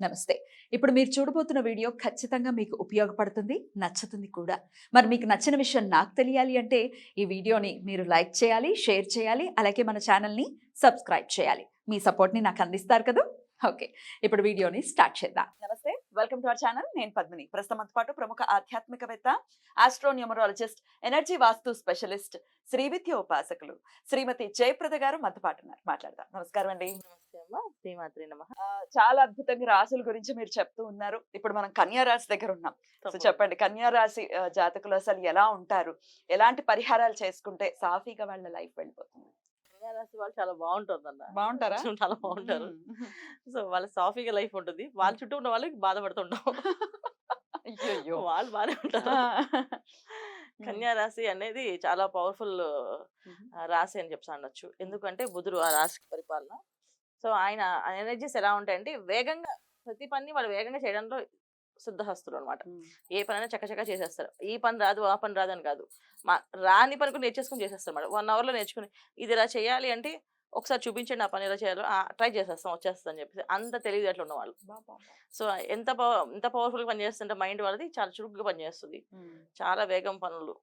నమస్తే. ఇప్పుడు మీరు చూడబోతున్న వీడియో ఖచ్చితంగా మీకు ఉపయోగపడుతుంది నచ్చుతుంది కూడా. మరి మీకు నచ్చిన విషయం నాకు తెలియాలి అంటే ఈ వీడియోని మీరు లైక్ చేయాలి షేర్ చేయాలి అలాగే మన ఛానల్ని సబ్స్క్రైబ్ చేయాలి. మీ సపోర్ట్ని నాకు అందిస్తారు కదా? ఓకే. ఇప్పుడు వీడియోని స్టార్ట్ చేద్దాం. నమస్తే. Welcome to our channel. నేను పద్మిని. ప్రస్తుతం పాటు ప్రముఖ ఆధ్యాత్మికవేత్త astronumerologist energy vastu specialist Srividya ఉపాసకులు శ్రీమతి జయప్రద గారు మనతో పాటు ఉన్నారు. మాట్లాడదాం. నమస్కారం అండి. శ్రీమాత్రి నమ. చాలా అద్భుతంగా రాసుల గురించి మీరు చెప్తూ ఉన్నారు. ఇప్పుడు మనం కన్యా రాశి దగ్గర ఉన్నాం. సో చెప్పండి కన్యా రాశి జాతకులు అసలు ఎలా ఉంటారు? ఎలాంటి పరిహారాలు చేసుకుంటే సాఫీగా వాళ్ళ లైఫ్ వెళ్ళిపోతుంది? రాశి వాళ్ళు చాలా బాగుంటుంది అన్న బాగుంటారా? చాలా బాగుంటారు. సో వాళ్ళ సాఫీగా లైఫ్ ఉంటుంది. వాళ్ళ చుట్టూ ఉన్న వాళ్ళకి బాధపడుతుంటాం. వాళ్ళు బాగానే ఉంటారు. కన్యా రాశి అనేది చాలా పవర్ఫుల్ రాశి అని చెప్పి అనొచ్చు. ఎందుకంటే బుధుడు ఆ రాశికి పరిపాలన సో ఆయన ఎనర్జీస్ ఎలా ఉంటాయంటే వేగంగా ప్రతి పని వాళ్ళు వేగంగా చేయడంలో శుద్ధహస్తులు అనమాట ఏ పనైనా చక్కచక్క చేసేస్తారు. ఈ పని రాదు ఆ పని రాదు అని కాదు. మా రాని పని కూడా నేర్చేసుకుని చేసేస్తారు మేడం వన్ అవర్లో నేర్చుకుని ఇది ఇలా చేయాలి అంటే ఒకసారి చూపించండి ఆ పని ఎలా చేయాలో ట్రై చేసేస్తాం వచ్చేస్తుంది అని చెప్పేసి అంత తెలివితేటలు ఉన్నవాళ్ళు. సో ఎంత పవర్ ఎంత పవర్ఫుల్గా పనిచేస్తుంటే మైండ్ వాళ్ళది చాలా చురుగ్గా పనిచేస్తుంది చాలా వేగం పనులు.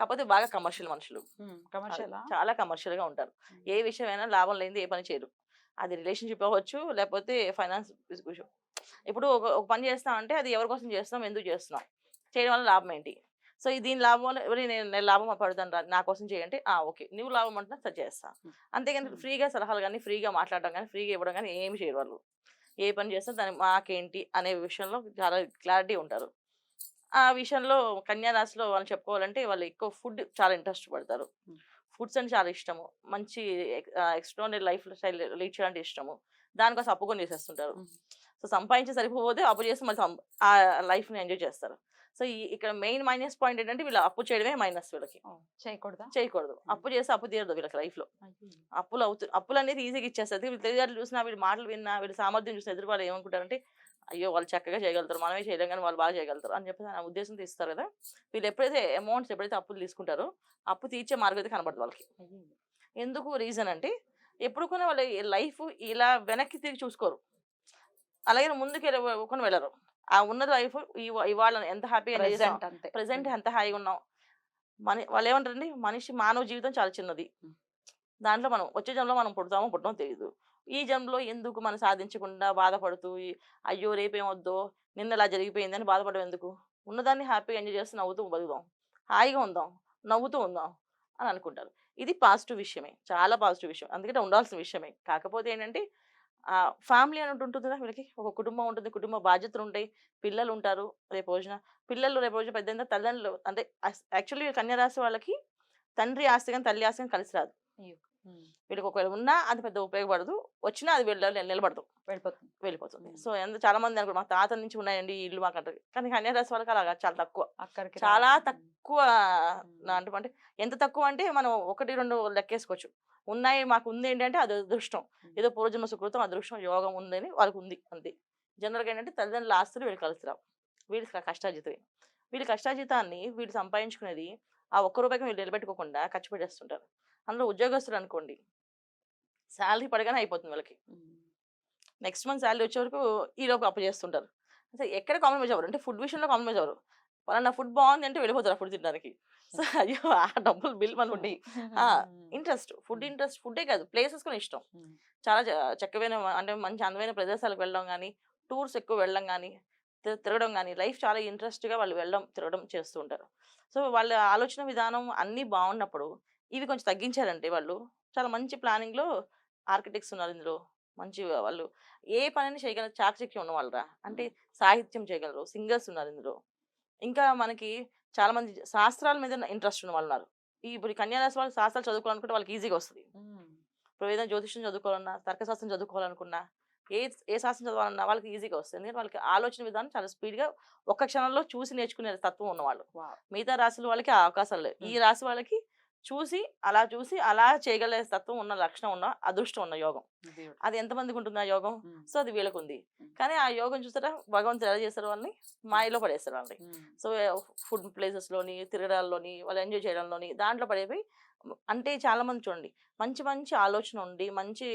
కాకపోతే బాగా కమర్షియల్ మనుషులు. కమర్షియల్? చాలా కమర్షియల్గా ఉంటారు ఏ విషయమైనా లాభం లేనిది ఏ పని చేయరు. అది రిలేషన్షిప్ అవ్వచ్చు లేకపోతే ఫైనాన్స్ ఇప్పుడు ఒక ఒక పని చేస్తామంటే అది ఎవరి కోసం చేస్తున్నాం ఎందుకు చేస్తున్నాం? చేయడం వల్ల లాభం ఏంటి? సో ఈ దీని లాభం వల్ల ఎవరి నేను నేను లాభం పడతాను రా నా కోసం చేయండి ఆ ఓకే నువ్వు లాభం అంటున్నా సరి చేస్తా. అంతేగాని. ఫ్రీగా సలహాలు కానీ ఫ్రీగా మాట్లాడడం కానీ ఫ్రీగా ఇవ్వడం కానీ ఏమి చేయరు వాళ్ళు. ఏ పని చేస్తే దాని మాకేంటి అనే విషయంలో చాలా క్లారిటీ ఉంటారు. ఆ విషయంలో కన్యా రాశిలో వాళ్ళు చెప్పుకోవాలంటే వాళ్ళు ఎక్కువ ఫుడ్ చాలా ఇంట్రెస్ట్ పడతారు. ఫుడ్స్ అంటే చాలా ఇష్టము. మంచి ఎక్స్ట్రానరీ లైఫ్ స్టైల్ లీడ్ చేయడానికి ఇష్టము. దానికోసం అప్పు కొని చేసేస్తుంటారు. సో సంపాదించి సరిపోతే అప్పు చేసి మళ్ళీ ఆ లైఫ్ని ఎంజాయ్ చేస్తారు. సో ఈ ఇక్కడ మెయిన్ మైనస్ పాయింట్ ఏంటంటే వీళ్ళు అప్పు చేయడమే మైనస్ వీళ్ళకి. చేయకూడదా? చేయకూడదు. అప్పు చేసి అప్పు తీరదు వీళ్ళకి లైఫ్లో. అప్పులు అవుతు అప్పులు అనేది ఈజీగా ఇచ్చేస్తుంది. వీళ్ళు తెలియదు చూసినా వీళ్ళు మాటలు విన్నా వీళ్ళ సామర్థ్యం చూసిన ఎదురు వాళ్ళు ఏమనుకుంటారంటే అయ్యో! వాళ్ళు చక్కగా చేయగలుగుతారు. మనమే చేయలేం కానీ వాళ్ళు బాగా చేయగలుగుతారు అని చెప్పి నా ఉద్దేశంతో ఇస్తారు కదా! వీళ్ళు ఎప్పుడైతే అమౌంట్స్ ఎప్పుడైతే అప్పులు తీసుకుంటారో అప్పు తీర్చే మార్గం అయితే కనబడదు వాళ్ళకి. ఎందుకు రీజన్ అంటే ఎప్పుడు కూడా వాళ్ళ లైఫ్ ఇలా వెనక్కి తిరిగి చూసుకోరు. అలాగే ముందుకు వెళ్ళకుండా వెళ్ళరు. ఆ ఉన్న లైఫ్ ఇవాళ ఎంత హ్యాపీగా ప్రజెంట్ ఎంత హాయిగా ఉన్నాం. మన వాళ్ళు ఏమంటారండి? మనిషి మానవ జీవితం చాలా చిన్నది. దాంట్లో మనం వచ్చే జన్మలో మనం పుడతామో పుట్టమో తెలియదు ఈ జన్మలో ఎందుకు మనం సాధించకుండా బాధపడుతూ అయ్యో రేపేమొద్దో నిన్న ఇలా జరిగిపోయిందని బాధపడడం ఎందుకు? ఉన్నదాన్ని హ్యాపీగా ఎంజాయ్ చేస్తూ నవ్వుతూ బతుకుదాం. హాయిగా ఉందాం. నవ్వుతూ ఉందాం అని అనుకుంటారు. ఇది పాజిటివ్ విషయమే. చాలా పాజిటివ్ విషయం. అందుకంటే ఉండాల్సిన విషయమే. కాకపోతే ఏంటంటే ఫ్యామిలీ అని ఉంటుంది కదా వీళ్ళకి. ఒక కుటుంబం ఉంటుంది. కుటుంబ బాధ్యతలు ఉంటాయి. పిల్లలు ఉంటారు రేపు రోజున. పిల్లలు రేపు రోజున పెద్ద తల్లిదండ్రులు అంటే యాక్చువల్లీ కన్యారాశి వాళ్ళకి తండ్రి ఆస్తి కానీ తల్లి ఆస్తి కానీ కలిసి రాదు. వీళ్ళకి ఒకవేళ ఉన్నా అది పెద్ద ఉపయోగపడదు. వచ్చినా అది వీళ్ళ నిలబడదు. వెళ్ళిపోతుంది. వెళ్ళిపోతుంది. సో ఎంత చాలా మంది అనుకో మా తాత నుంచి ఉన్నాయండి ఇల్లు మాకు అంటారు కానీ కన్యారాశి వాళ్ళకి అలా చాలా తక్కువ. అక్కడికి చాలా. తక్కువ అంటే అంటే ఎంత తక్కువ అంటే మనం ఒకటి రెండు లెక్కేసుకోవచ్చు. ఉన్నాయి మాకు ఉంది ఏంటంటే అది అదృష్టం. ఏదో పూర్వజన్మ సుకృతం అదృష్టం యోగం ఉందని వాళ్ళకి ఉంది అంతే. జనరల్గా ఏంటంటే తల్లిదండ్రుల ఆస్తులు వీళ్ళు కలిసి రావు వీళ్ళు క- కష్టార్జితమే. వీళ్ళు కష్టార్జితాన్ని వీళ్ళు సంపాదించుకునేది ఆ ఒక్క రూపాయికి వీళ్ళు నిలబెట్టుకోకుండా ఖర్చు పెట్టేస్తుంటారు. అందులో ఉద్యోగస్తులు అనుకోండి శాలరీ పడగానే అయిపోతుంది వాళ్ళకి. నెక్స్ట్ మంత్ శాలరీ వచ్చే వరకు ఈ లోపు అప్పు చేస్తుంటారు. అసలు ఎక్కడ కాంప్రమైజ్ అవ్వరు. అంటే ఫుడ్ విషయంలో కాంప్రమైజ్ అవ్వరు. పలానా ఫుడ్ బాగుంది అంటే వెళ్ళిపోతారు ఫుడ్ తినడానికి. సో అయ్యో! ఆ డబ్బులు బిల్ మన ఉండి ఇంట్రెస్ట్ ఫుడ్ ఇంట్రెస్ట్ ఫుడ్డే కాదు. ప్లేసెస్ కూడా ఇష్టం. చాలా చక్కమైన అంటే మంచి అందమైన ప్రదేశాలకు వెళ్ళడం కానీ టూర్స్ ఎక్కువ వెళ్ళడం కానీ తిరగడం కానీ లైఫ్ చాలా ఇంట్రెస్ట్గా వాళ్ళు వెళ్ళడం తిరగడం చేస్తూ ఉంటారు. సో వాళ్ళ ఆలోచన విధానం అన్నీ బాగున్నప్పుడు ఇవి కొంచెం తగ్గించారంటే వాళ్ళు. చాలా మంచి ప్లానింగ్లో ఆర్కిటెక్ట్స్ ఉన్నారు ఇందులో. మంచి వాళ్ళు ఏ పనిని చేయగలరు. చాకచక్యం ఉన్న వాళ్ళరా అంటే సాహిత్యం చేయగలరు. సింగర్స్ ఉన్నారు ఇందులో. ఇంకా మనకి చాలా మంది శాస్త్రాల మీద ఇంట్రెస్ట్ ఉన్న వాళ్ళు ఉన్నారు ఈ ఇప్పుడు కన్యారాశి వాళ్ళు శాస్త్రాలు చదువుకోవాలనుకుంటే వాళ్ళకి ఈజీగా వస్తుంది. ఇప్పుడు ఏదైనా జ్యోతిష్యం చదువుకోవాలన్నా తర్కశాస్త్రం చదువుకోవాలనుకున్నా ఏ ఏ శాస్త్రం చదవాలన్నా వాళ్ళకి ఈజీగా వస్తుంది. ఎందుకంటే వాళ్ళకి ఆలోచన విధానం చాలా స్పీడ్గా ఒక్క క్షణంలో చూసి నేర్చుకునే తత్వం ఉన్నవాళ్ళు. మిగతా రాశుల వాళ్ళకి ఆ అవకాశాలు లేవు. ఈ. రాశి వాళ్ళకి చూసి అలా చూసి అలా చేయగలే తత్వం ఉన్న లక్షణం ఉన్న అదృష్టం ఉన్న యోగం. అది ఎంతమందికి ఉంటుంది ఆ యోగం. సో అది వీళ్ళకు ఉంది. కానీ ఆ యోగం చూస్తారా భగవంతుడు ఎలా చేస్తారు వాళ్ళని? మాయలో పడేస్తారు వాళ్ళని. సో ఫుడ్ ప్లేసెస్లోని తిరగడాల్లోని వాళ్ళు ఎంజాయ్ చేయడంలోని దాంట్లో పడేవి అంటే చాలా మంది చూడండి మంచి మంచి ఆలోచన ఉండి మంచి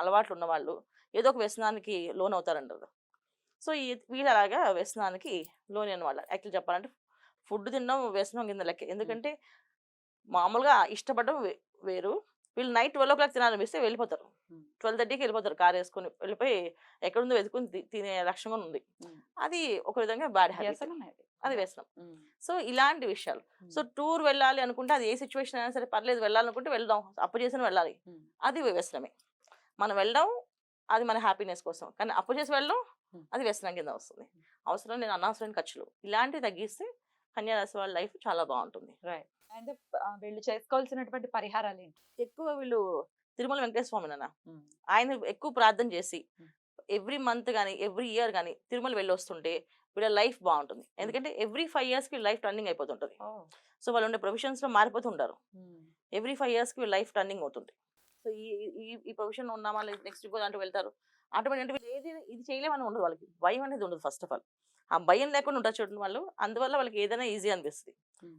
అలవాట్లు ఉన్న వాళ్ళు ఏదో ఒక వ్యసనానికి లోన్ అవుతారంటారు సో ఈ వీళ్ళు అలాగా వ్యసనానికి లోని అనమాట యాక్చువల్ చెప్పాలంటే ఫుడ్ తినడం వ్యసనం కింద లెక్క. ఎందుకంటే మామూలుగా ఇష్టపడడం వీళ్ళు నైట్ ట్వెల్వ్ ఓ క్లాక్ తినాలనిపిస్తే వెళ్ళిపోతారు. ట్వెల్వ్ థర్టీకి వెళ్ళిపోతారు కార్ వేసుకొని. వెళ్ళిపోయి ఎక్కడుందో వెతుకుని తినే లక్ష్యంగా ఉంది. అది ఒక విధంగా బ్యాడ్ హ్యాబిట్. అది. వ్యసనం. సో ఇలాంటి విషయాలు. సో టూర్ వెళ్ళాలి అనుకుంటే అది ఏ సిచ్యువేషన్ అయినా సరే పర్లేదు. వెళ్ళాలనుకుంటే వెళ్దాం. అప్పు చేసిన వెళ్ళాలి. అది వ్యసనమే. మనం వెళ్ళడం అది మన హ్యాపీనెస్ కోసం. కానీ అప్పు చేసి వెళ్ళడం. అది వ్యసనం కింద వస్తుంది. అవసరం నేను అనవసరమైన ఖర్చులు. ఇలాంటివి తగ్గిస్తే కన్యారాశి వాళ్ళ లైఫ్ చాలా బాగుంటుంది. రైట్. అండ్ వీళ్ళు చేసుకోవాల్సినటువంటి పరిహారాలు ఏంటి ఎక్కువ వీళ్ళు తిరుమల వెంకటేశ్వర స్వామి. ఆయన ఎక్కువ ప్రార్థన చేసి. ఎవ్రీ మంత్ కానీ ఎవ్రీ ఇయర్ కానీ తిరుమల వెళ్ళి వస్తుంటే వీళ్ళ లైఫ్ బాగుంటుంది. ఎందుకంటే ఎవ్రీ ఫైవ్ ఇయర్స్కి లైఫ్ టర్నింగ్ అయిపోతుంటుంది. సో వాళ్ళు ఉండే ప్రొఫెషన్స్లో మారిపోతుంటారు. ఎవ్రీ ఫైవ్ ఇయర్స్కి లైఫ్ టర్నింగ్ అవుతుంది. సో ఈ ఈ ఈ ప్రొఫెషన్ ఉన్నామా? నెక్స్ట్ ఇంకో దాంట్లో వెళ్తారు. ఆటోమేటిక్ అంటే వీళ్ళు ఏది ఇది చేయలేమని ఉండదు వాళ్ళకి. భయం అనేది ఉండదు ఫస్ట్ ఆఫ్ ఆల్. ఆ భయం లేకుండా ఉంటారు చూడండి వాళ్ళు. అందువల్ల వాళ్ళకి ఏదైనా ఈజీ అనిపిస్తుంది.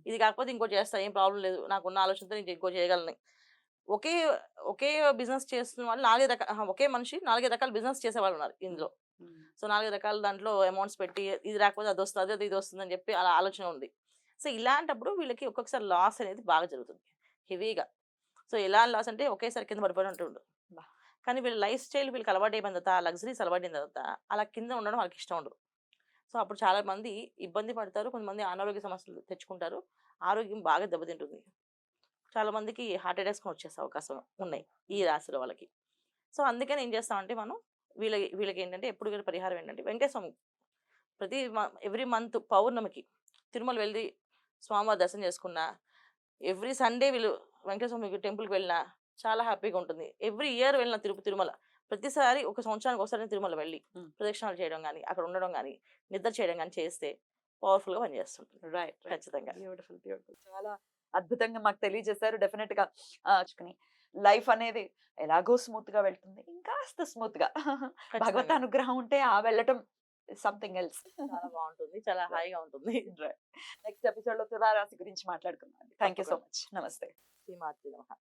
ఇది కాకపోతే ఇంకో చేస్తా ఏం ప్రాబ్లం లేదు. నాకున్న ఆలోచనతో నేను ఇంకో చేయగలను. ఒకే ఒకే బిజినెస్ చేస్తున్న వాళ్ళు నాలుగైదు రకాల ఒకే మనిషి నాలుగైదు రకాల బిజినెస్ చేసే వాళ్ళు ఉన్నారు ఇందులో. సో నాలుగు రకాల దాంట్లో అమౌంట్స్ పెట్టి ఇది రాకపోతే అది వస్తుంది అది ఇది వస్తుంది అని చెప్పి అలా ఆలోచన ఉంది. సో ఇలాంటప్పుడు వీళ్ళకి ఒక్కొక్కసారి లాస్ అనేది బాగా జరుగుతుంది. హెవీగా. సో ఎలా లాస్ అంటే ఒకేసారి కింద పడిపోయి ఉంటుండు బా. కానీ వీళ్ళ లైఫ్ స్టైల్ వీళ్ళకి అలవాటు అయిపోయిన తర్వాత లగ్జరీస్ అలవాటు అయిన తర్వాత అలా కింద ఉండడం వాళ్ళకి ఇష్టం ఉండదు. సో అప్పుడు చాలా మంది ఇబ్బంది పడతారు. కొంతమంది అనారోగ్య సమస్యలు తెచ్చుకుంటారు. ఆరోగ్యం బాగా దెబ్బతింటుంది. చాలా మందికి హార్ట్ అటాక్స్ వచ్చేసే అవకాశం ఉన్నాయి ఈ రాశిలో వాళ్ళకి. సో అందుకని ఏం చేస్తామంటే మనం వీళ్ళ వీళ్ళకి ఏంటంటే ఎప్పుడు కూడా పరిహారం ఏంటంటే వెంకటేశ్వరం ప్రతి ఎవ్రీ మంత్ పౌర్ణమికి తిరుమల వెళ్ళి స్వామివారి దర్శనం చేసుకున్న ఎవ్రీ సండే వీళ్ళు వెంకటేశ్వర టెంపుల్కి వెళ్ళినా చాలా హ్యాపీగా ఉంటుంది. ఎవ్రీ ఇయర్ వెళ్ళిన తిరుపతి తిరుమల ప్రతిసారి ఒక సంవత్సరానికి ఒకసారి తిరుమల వెళ్ళి. ప్రదక్షిణాలు చేయడం కానీ అక్కడ ఉండడం కానీ నిద్ర చేయడం కానీ చేస్తే పవర్ఫుల్గా పనిచేస్తుంది రైట్ ఖచ్చితంగా. Beautiful beautiful. చాలా అద్భుతంగా మాకు తెలియజేశారు. డెఫినెట్గా లైఫ్ అనేది ఎలాగో స్మూత్గా వెళ్తుంది. ఇంకాస్త స్మూత్గా భగవత్. అనుగ్రహం ఉంటే ఆ వెళ్ళటం సంథింగ్ ఎల్స్. చాలా బాగుంటుంది. చాలా హాయిగా ఉంటుంది. నెక్స్ట్ ఎపిసోడ్లో తులారాశి గురించి మాట్లాడుకుందాం థ్యాంక్ యూ సో మచ్. నమస్తే. శ్రీమాత్రి నమః.